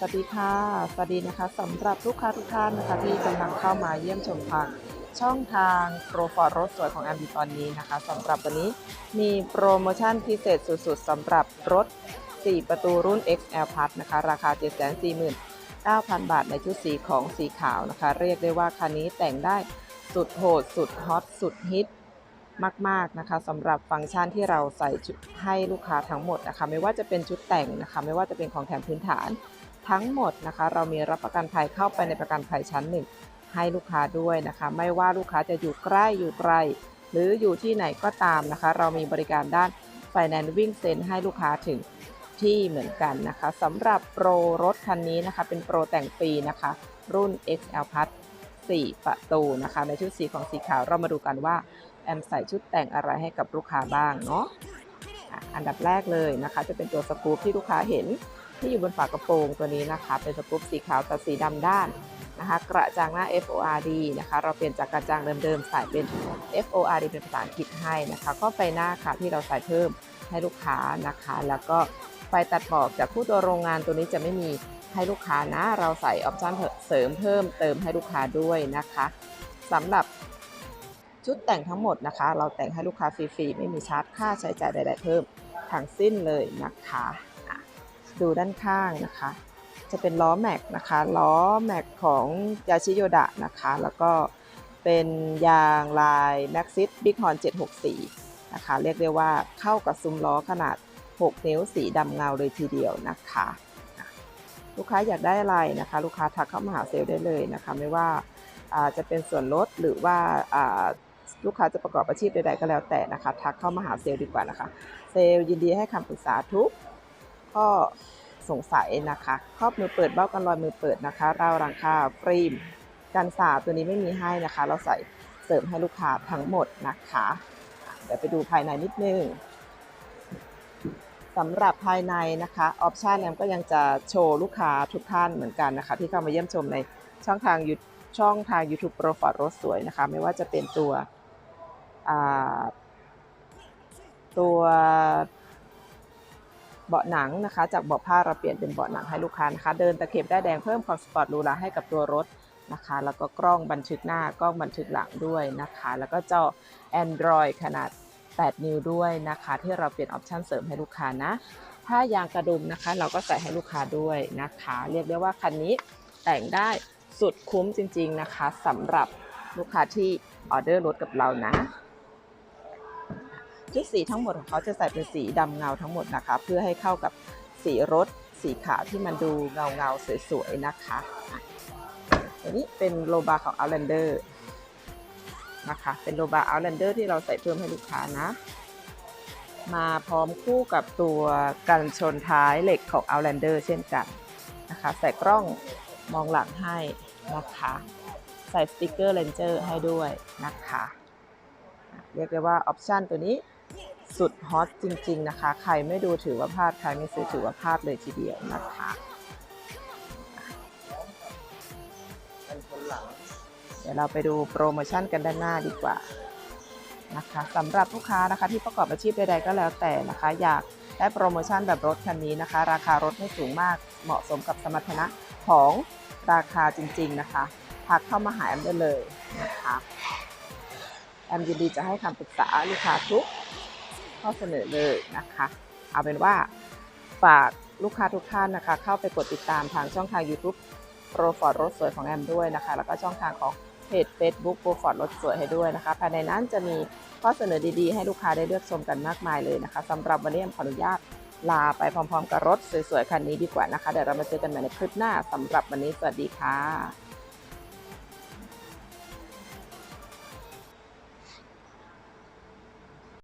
สวัสดีค่ะ สวัสดีนะคะสำหรับลูกค้าทุกท่านนะคะที่กำลังเข้ามาเยี่ยมชมทางช่องทางโปรฟอร์รถสวยของแอมดีตอนนี้นะคะสำหรับวันนี้มีโปรโมชั่นพิเศษสุดๆสำหรับรถ 4 ประตูรุ่น XL Plus นะคะ ราคา 749,000 บาทในชุดสีของสีขาวนะคะ เรียกได้ว่าคันนี้แต่งได้สุดโหด สุดฮอต สุดฮิตมากๆนะคะสำหรับฟังก์ชันที่เราใส่ให้ลูกค้าทั้งหมดนะคะ ไม่ว่าจะเป็นชุดแต่งนะคะ ไม่ว่าจะเป็นของแถมพื้นฐาน ทั้งหมดนะคะ เรามีรับประกันภัยเข้าไปในประกันภัยชั้นหนึ่งให้ลูกค้าด้วยนะคะ ไม่ว่าลูกค้าจะอยู่ใกล้อยู่ไกล หรืออยู่ที่ไหนก็ตามนะคะ เรามีบริการด้าน Finance วิ่งเซ็นให้ลูกค้าถึงที่เหมือนกันนะคะสำหรับโปรรถคันนี้นะคะ เป็นโปรแต่งฟรีนะคะ รุ่น XL Plus 4 ประตูนะคะ ในชุดสีของสีขาวเรามาดูกันว่า แอมใส่ชุดแต่งอะไรให้กับลูกค้าบ้างเนาะอะอันดับแรกเลยนะคะ จะเป็นตัวสกู๊ปที่ลูกค้าเห็น ที่อยู่บนฝากระโปรงตัวนี้นะคะ เป็นสกู๊ปสีขาวแต่สีดำด้านนะคะ กระจังหน้า FORD นะคะ เราเปลี่ยนจากกระจังเดิมๆ ใส่เป็น FORD เป็นภาษาอังกฤษให้นะคะ ก็ไฟหน้าค่ะที่เราใส่เพิ่มให้ลูกค้านะคะ แล้วก็ไฟตัดหมอกจากผู้ตัวโรงงานตัวนี้จะไม่มีให้ลูกค้านะ เราใส่ออปชั่นเสริมเพิ่มเติมให้ลูกค้าด้วยนะคะสำหรับชุดแต่งทั้งหมดนะคะ เราแต่งให้ลูกค้าฟรีๆ ไม่มีชาร์จค่าใช้จ่ายใดๆเพิ่มทั้งสิ้นเลยนะคะ ดูด้านข้างนะคะ จะเป็นล้อแม็กนะคะล้อแม็กของยาชิโยดะนะคะ แล้วก็เป็นยางลายแม็กซิสบิ๊กฮอน764 นะคะ เรียกได้ว่าเข้ากับซุ้มล้อขนาด 6 นิ้วสีดำเงาเลยทีเดียวนะคะ ลูกค้าอยากได้อะไรนะคะ ลูกค้าทักเข้ามาหาเซลล์ได้เลยนะคะ ไม่ว่าจะเป็นส่วนลดหรือว่าอ่าลูกค้าจะประกอบอาชีพใดๆก็แล้วแต่นะคะ ทักเข้ามาหาเซลล์ดีกว่านะคะ เซลล์ยินดีให้คำปรึกษาทุก ข้อสงสัยนะคะครอบมือเปิดเบ้ากันรอยมือเปิดนะคะราวรังคาฟิล์มกันสาตัวนี้ไม่มีให้นะคะ เราใส่เสริมให้ลูกค้าทั้งหมดนะคะ เดี๋ยวไปดูภายในนิดนึงสำหรับภายในนะคะออปชันแอมก็ยังจะโชว์ลูกค้าทุกท่านเหมือนกันนะคะ ที่เข้ามาเยี่ยมชมในช่องทางยูช่องทาง YouTube โปรฟอร์ดรถสวยนะคะ ไม่ว่าจะเป็นตัวตัว เบาะหนังนะคะจากเบาะผ้าเราเปลี่ยนเป็นเบาะหนังให้ลูกค้านะคะ เดินตะเข็บได้แดงเพิ่มความสปอร์ตหรูหราให้กับตัวรถนะคะ แล้วก็กล้องบันทึกหน้ากล้องบันทึกหลังด้วยนะคะ แล้วก็จอ Android ขนาด 8 นิ้วด้วยนะคะ ที่เราเปลี่ยนออปชันเสริมให้ลูกค้านะถ้ายางกระดุมนะคะ เราก็ใส่ให้ลูกค้าด้วยนะคะ เรียกได้ว่าคันนี้แต่งได้สุดคุ้มจริง ๆนะคะสำหรับลูกค้าที่ออเดอร์รถกับเรานะ ชุดสีทั้งหมดของเขาจะใส่เป็นสีดำเงาทั้งหมดนะคะ เพื่อให้เข้ากับสีรถสีขาวที่มันดูเงาเงาสวยๆนะคะตัวนี้เป็นโลบาของ Outlander นะคะ เป็นโลบา Outlander ที่เราใส่เพิ่มให้ลูกค้านะ มาพร้อมคู่กับตัวกันชนท้ายเหล็กของ Outlander เช่นกันนะคะ ใส่กล้องมองหลังให้นะคะ ใส่สติกเกอร์เลนเจอร์ให้ด้วยนะคะ เรียกได้ว่าออปชันตัวนี้ สุดฮอตจริง ๆ นะคะ ใครไม่ดูถือว่าพลาด ใครไม่ซื้อถือว่าพลาดเลยทีเดียวนะคะเดี๋ยวเราไปดูโปรโมชั่นกันด้านหน้าดีกว่านะคะสำหรับลูกค้านะคะที่ประกอบอาชีพใดๆก็แล้วแต่นะคะ อยากได้โปรโมชั่นแบบรถคันนี้นะคะ ราคารถไม่สูงมากเหมาะสมกับสมรรถนะของราคาจริง ๆนะคะทักเข้ามาหาแอมได้เลยนะคะแอมยินดีจะให้คำปรึกษาลูกค้าทุก ข้อเสนอเลยนะคะ เอาเป็นว่าฝากลูกค้าทุกท่านนะคะ เข้าไปกดติดตามทางช่องทาง YouTube โปรฟอร์ดรถสวยของแอมด้วยนะคะ แล้วก็ช่องทางของเพจ Facebook โปรฟอร์ดรถสวยให้ด้วยนะคะ ภายในนั้นจะมีข้อเสนอดีๆ ให้ลูกค้าได้เลือกชมกันมากมายเลยนะคะสำหรับวันนี้แอมขออนุญาตลาไปพร้อมๆกับรถสวยๆคันนี้ดีกว่านะคะ เดี๋ยวเรามาเจอกันใหม่ในคลิปหน้าสำหรับวันนี้สวัสดีค่ะ